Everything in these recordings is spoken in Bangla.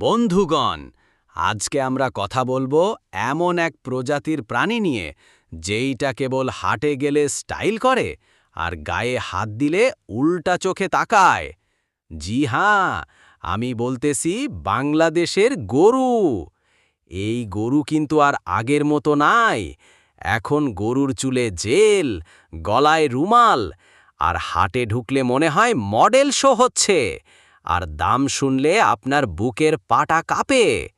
বন্ধুগণ, আজকে আমরা কথা বলব এমন এক প্রজাতির প্রাণী নিয়ে, যেইটা কেবল হাটে গেলে স্টাইল করে আর গায়ে হাত দিলে উল্টা চোখে তাকায়। জি হ্যাঁ আমি বলতেছি বাংলাদেশের গরু। এই গরু কিন্তু আর আগের মতো নাই। এখন গরুর চুলে জেল, গলায় রুমাল আর হাটে ঢুকলে মনে হয় মডেল শো হচ্ছে। আর দাম শুনলে আপনার বুকের পাটা কাঁপে।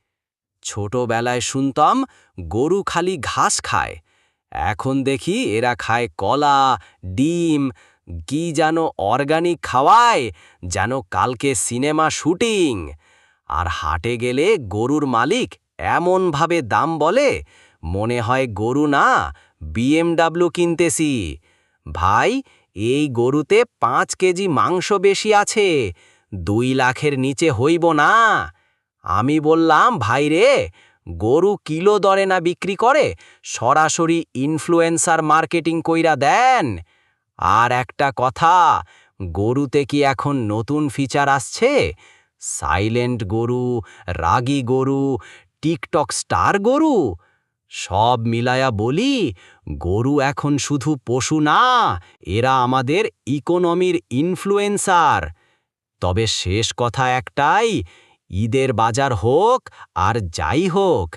ছোটবেলায় শুনতাম, গরু খালি ঘাস খায়। এখন দেখি এরা খায় কলা, ডিম, কি যেন অর্গানিক খাওয়ায়, যেন কালকে সিনেমা শুটিং। আর হাটে গেলে গরুর মালিক এমনভাবে দাম বলে, মনে হয় গরু না, বিএমডাব্লিউ কিনতেছি। ভাই, এই গরুতে পাঁচ কেজি মাংস বেশি আছে। দুই লাখের নিচে হইব না। আমি বললাম, ভাই রে, গরু কিলো দরে না বিক্রি করে, সরাসরি ইনফ্লুয়েন্সার মার্কেটিং কইরা দেন। আর একটা কথা, গরুতে কি এখন নতুন ফিচার আসছে? সাইলেন্ট গরু, রাগি গরু, টিকটক স্টার গরু, সব মিলায়া বলি, গরু এখন শুধু পশু না, এরা আমাদের ইকোনমির ইনফ্লুয়েন্সার তবে শেষ কথা একটাই, ঈদের বাজার হোক আর যাই হোক,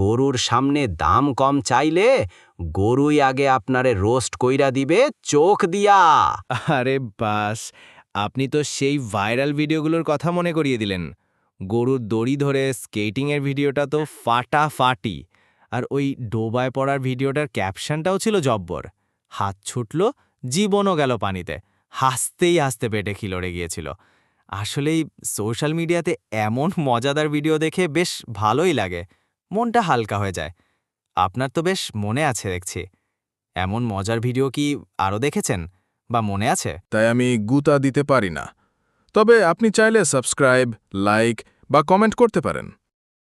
গরুর সামনে দাম কম চাইলে গরুই আগে আপনারে রোস্ট কইরা দিবে চোখ দিয়া। আরে বাস, আপনি তো সেই ভাইরাল ভিডিওগুলোর কথা মনে করিয়ে দিলেন। গরুর দড়ি ধরে স্কেটিংয়ের ভিডিওটা তো ফাটাফাটি, আর ওই ডোবায় পড়ার ভিডিওটার ক্যাপশনটাও ছিল জব্বর। হাত ছুটল, জীবনও গেল পানিতে, হাসতেই হাসতে পেটে খিলড়ে গিয়েছিল। আসলেই সোশ্যাল মিডিয়াতে এমন মজাদার ভিডিও দেখে বেশ ভালোই লাগে, মনটা হালকা হয়ে যায়। আপনার তো বেশ মনে আছে দেখছি। এমন মজার ভিডিও কি আরও দেখেছেন বা মনে আছে? তাই আমি গুতা দিতে পারি না। তবে আপনি চাইলে সাবস্ক্রাইব, লাইক বা কমেন্ট করতে পারেন।